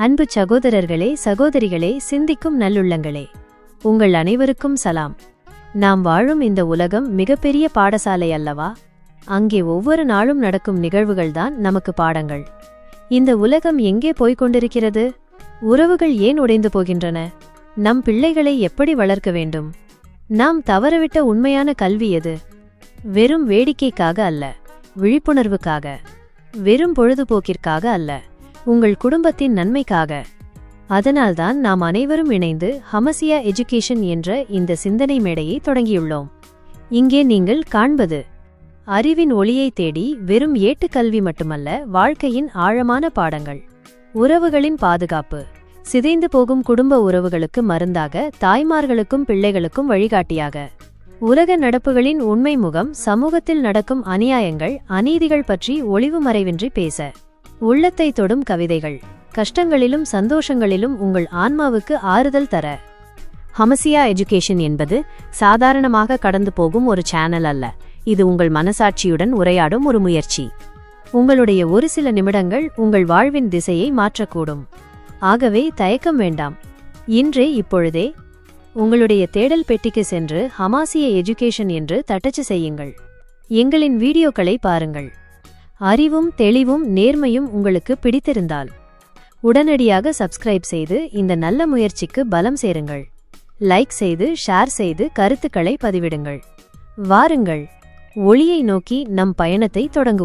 அன்பு சகோதரர்களே சகோதரிகளே சிந்திக்கும் நல்லுள்ளங்களே உங்கள் அனைவருக்கும் சலாம். நாம் வாழும் இந்த உலகம் மிகப்பெரிய பாடசாலை அல்லவா? அங்கே ஒவ்வொரு நாளும் நடக்கும் நிகழ்வுகள்தான் நமக்கு பாடங்கள். இந்த உலகம் எங்கே போய்க் கொண்டிருக்கிறது? உறவுகள் ஏன் உடைந்து போகின்றன? நம் பிள்ளைகளை எப்படி வளர்க்க வேண்டும்? நாம் தவறவிட்ட உண்மையான கல்வி எது? வெறும் வேடிக்கைக்காக அல்ல விழிப்புணர்வுக்காக வெறும் பொழுதுபோக்கிற்காக அல்ல. உங்கள் குடும்பத்தின் நன்மைக்காக. அதனால்தான் நாம் அனைவரும் இணைந்து ஹமசியா எஜுகேஷன் என்ற இந்த சிந்தனை மேடையை தொடங்கியுள்ளோம். இங்கே நீங்கள் காண்பது அறிவின் ஒளியை தேடி வெறும் ஏட்டுக்கல்வி மட்டுமல்ல வாழ்க்கையின் ஆழமான பாடங்கள். உறவுகளின் பாதுகாப்பு சிதைந்து போகும் குடும்ப உறவுகளுக்கு மருந்தாக தாய்மார்களுக்கும் பிள்ளைகளுக்கும் வழிகாட்டியாக. உலக நடப்புகளின் உண்மை முகம் சமூகத்தில் நடக்கும் அநியாயங்கள் அநீதிகள் பற்றி ஒளிவு மறைவின்றி பேச. உள்ளத்தை தொடும் கவிதைகள். கஷ்டங்களிலும் சந்தோஷங்களிலும் உங்கள் ஆன்மாவுக்கு ஆறுதல் தர. ஹமசியா எஜுகேஷன் என்பது சாதாரணமாக கடந்து போகும் ஒரு சேனல் அல்ல. இது உங்கள் மனசாட்சியுடன் உரையாடும் ஒரு முயற்சி. உங்களுடைய ஒரு சில நிமிடங்கள் உங்கள் வாழ்வின் திசையை மாற்றக்கூடும். ஆகவே தயக்கம் வேண்டாம். இன்றே இப்பொழுதே. உங்களுடைய தேடல் பெட்டிக்கு சென்று ஹமாசிய எஜுகேஷன் என்று தட்டச்சு செய்யுங்கள். எங்களின் வீடியோக்களை பாருங்கள். அறிவும் தெளிவும் நேர்மையும் உங்களுக்கு பிடித்திருந்தால் உடனடியாக சப்ஸ்கிரைப் செய்து இந்த நல்ல முயற்சிக்கு பலம் சேருங்கள். லைக் செய்து ஷேர் செய்து கருத்துக்களை பதிவிடுங்கள். வாருங்கள். ஒளியை நோக்கி நம் பயணத்தை தொடங்கும்